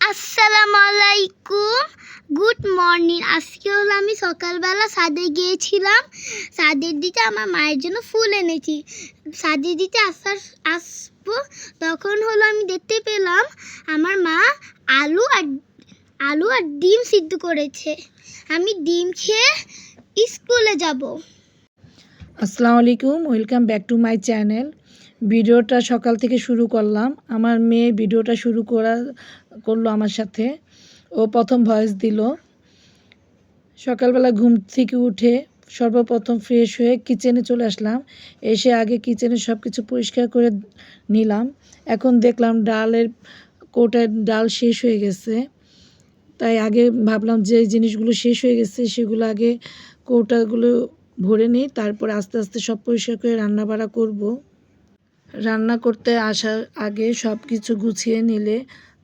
আসসালামু আলাইকুম। Good morning আজকে হলো আমি সকালবেলা সাদে গিয়েছিলাম। সাদের দিতে আমার মায়ের জন্য ফুল এনেছি। সাদে দিতে আসার আসব। তখন হলো আমি দেখতে পেলাম আমার মা আলু আর আলু আর ডিম সিদ্ধ করেছে। আমি ডিম খেয়ে স্কুলে যাব। আসসালামু আলাইকুম, welcome back to my channel. ভিডিওটা সকাল থেকে শুরু করলাম। আমার মেয়ে ভিডিওটা শুরু করা, করল আমার সাথে। ও প্রথম ভয়েস দিল। সকালবেলা ঘুম থেকে উঠে সর্বপ্রথম ফ্রেশ হয়ে কিচেনে চলে আসলাম। এসে আগে কিচেনে সব কিছু পরিষ্কার করে নিলাম। এখন দেখলাম ডালের কোটায় ডাল শেষ হয়ে গেছে। তাই আগে ভাবলাম যে জিনিসগুলো শেষ হয়ে গেছে, সেগুলো আগে কৌটাগুলো ভরে নিই, তারপর আস্তে আস্তে সব পরিষ্কার করে রান্না বাড়া করব। রান্না করতে আসার আগে সব কিছু গুছিয়ে নিলে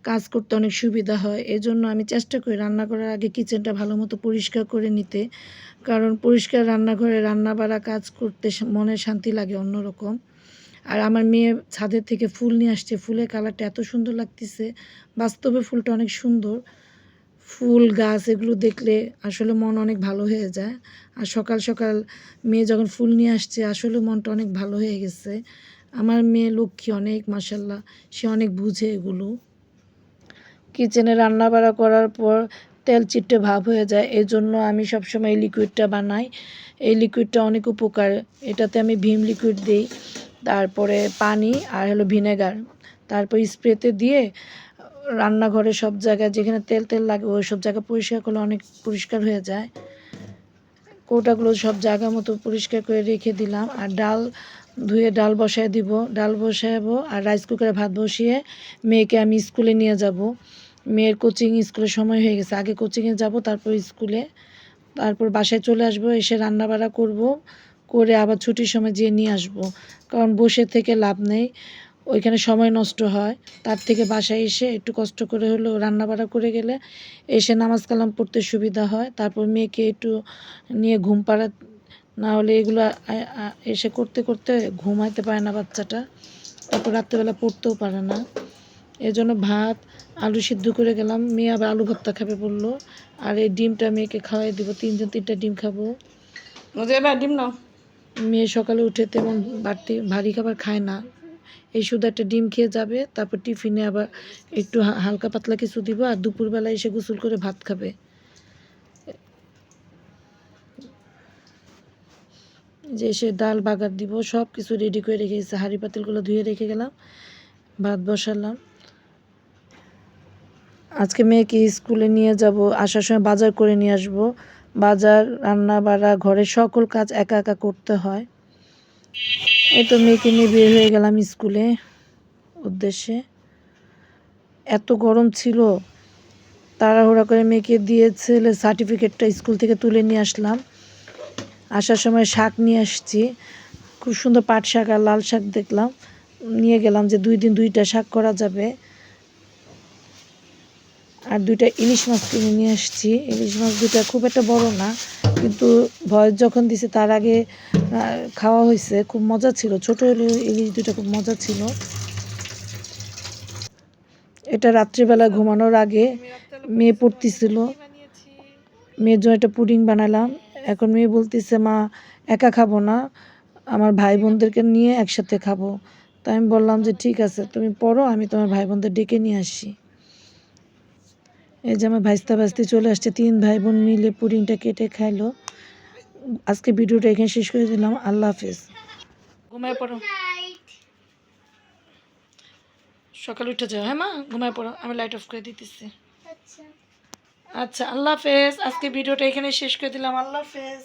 কাজ করতে অনেক সুবিধা হয়। এজন্য আমি চেষ্টা করি রান্না করার আগে কিচেনটা ভালো মতো পরিষ্কার করে নিতে। কারণ পরিষ্কার রান্নাঘরে রান্না বাড়া কাজ করতে মনে শান্তি লাগে অন্যরকম। আর আমার মেয়ে ছাদের থেকে ফুল নিয়ে আসছে, ফুলের কালারটা এত সুন্দর লাগতেছে। বাস্তবে ফুলটা অনেক সুন্দর। ফুল গাছ এগুলো দেখলে আসলে মন অনেক ভালো হয়ে যায়। আর সকাল সকাল মেয়ে যখন ফুল নিয়ে আসছে, আসলে মনটা অনেক ভালো হয়ে গেছে। আমার মেয়ে লক্ষ্মী অনেক মাসাল্লাহ সে অনেক বুঝে এগুলো। কিচেনে রান্না বাড়া করার পর তেল চিটে ভাব হয়ে যায় এই জন্য আমি সবসময় এই লিকুইডটা বানাই। এই লিকুইডটা অনেক উপকার, এটাতে আমি ভীম লিকুইড দিই, তারপরে পানি আর হলো ভিনেগার। তারপর স্প্রেতে দিয়ে রান্নাঘরে সব জায়গায় যেখানে তেল তেল লাগে, ওই সব জায়গা পরিষ্কার করলে অনেক পরিষ্কার হয়ে যায়। কৌটাগুলো সব জায়গা মতো পরিষ্কার করে রেখে দিলাম। আর ডাল ধুয়ে ডাল বসায় দিব। ডাল বসাবো আর রাইস কুকারে ভাত বসিয়ে মেয়েকে আমি স্কুলে নিয়ে যাব। মেয়ের কোচিং স্কুলে সময় হয়ে গেছে। আগে কোচিংয়ে যাব, তারপর স্কুলে। তারপর বাসায় চলে আসব, এসে রান্না বাড়া করব, করে আবার ছুটির সময় যেয়ে নিয়ে আসব। কারণ বসে থেকে লাভ নেই। ওইখানে সময় নষ্ট হয়। তার থেকে বাসায় এসে একটু কষ্ট করে হলেও রান্না বাড়া করে গেলে এসে নামাজ কালাম পড়তে সুবিধা হয়। তারপর মেয়েকে একটু নিয়ে ঘুম পাড়া না হলে এগুলো এসে করতে করতে ঘুমাইতে পারে না বাচ্চাটা। তারপর রাত্রেবেলা পড়তেও পারে না। এই জন্য ভাত আলু সিদ্ধ করে গেলাম। মেয়ে আবার আলু ভর্তা খাবে বলল। আর এই ডিমটা মেয়েকে খাওয়াই দিব। তিনজন তিনটা ডিম খাব। ডিম নাও। মেয়ে সকালে উঠে তেমন বাড়তি ভারী খাবার খায় না। এই শুধু একটা ডিম খেয়ে যাবে, তারপর টিফিনে আবার একটু হালকা পাতলা কিছু দিব আর দুপুরবেলা এসে গোসল করে ভাত খাবে। যে এসে ডাল, বাগার দিব, সব কিছু রেডি করে রেখে গেছে হাঁড়ি পাতিলগুলো ধুয়ে রেখে গেলাম, ভাত বসালাম। আজকে মেয়েকে স্কুলে নিয়ে যাব, আসার সময় বাজার করে নিয়ে আসব। বাজার রান্না বাড়া ঘরের সকল কাজ একা একা করতে হয়। এই তো মেয়েকে নিয়ে বের হয়ে গেলাম স্কুলে, উদ্দেশ্যে। এত গরম ছিল, তাড়াহুড়া করে মেয়েকে দিয়ে ছেলে সার্টিফিকেটটা স্কুল থেকে তুলে নিয়ে আসলাম। আসার সময় শাক নিয়ে আসছি, খুব সুন্দর পাট শাক আর লাল শাক দেখলাম। নিয়ে গেলাম যে দুই দিন দুইটা শাক করা যাবে। আর দুইটা ইলিশ মাছ কিনে নিয়ে আসছি। ইলিশ মাছ দুইটা খুব একটা বড় না কিন্তু ভয়েস যখন দিছে, তার আগে খাওয়া হয়েছে খুব মজা ছিল। ছোট ইলিশ দুটো খুব মজা ছিল। এটা রাত্রিবেলা ঘুমানোর আগে মেয়ে পড়তেছিল। মেয়ের জন্য একটা পুডিং বানালাম। এখন মেয়ে বলতেছে, মা, একা খাব না। আমার ভাই বোনদেরকে নিয়ে একসাথে খাব। তাই আমি বললাম যে, ঠিক আছে, তুমি পড়ো, আমি তোমার ভাই বোনদের ডেকে নিয়ে আসি। এই যে আমার ভাজতে ভাজতে চলে আসছে তিন ভাই বোন মিলে পুডিংটা কেটে খাইলো। আজকে ভিডিওটা এখানে শেষ করে দিলাম আল্লাহ হাফেজ। ঘুমায় পড়ো। সকালে উঠে যাও হ্যাঁ মা? ঘুমায় পড়ো আমি লাইট অফ করে দিতেছি। আচ্ছা। আচ্ছা আল্লাহ হাফেজ আজকে ভিডিওটা এখানে শেষ করে দিলাম আল্লাহ হাফেজ।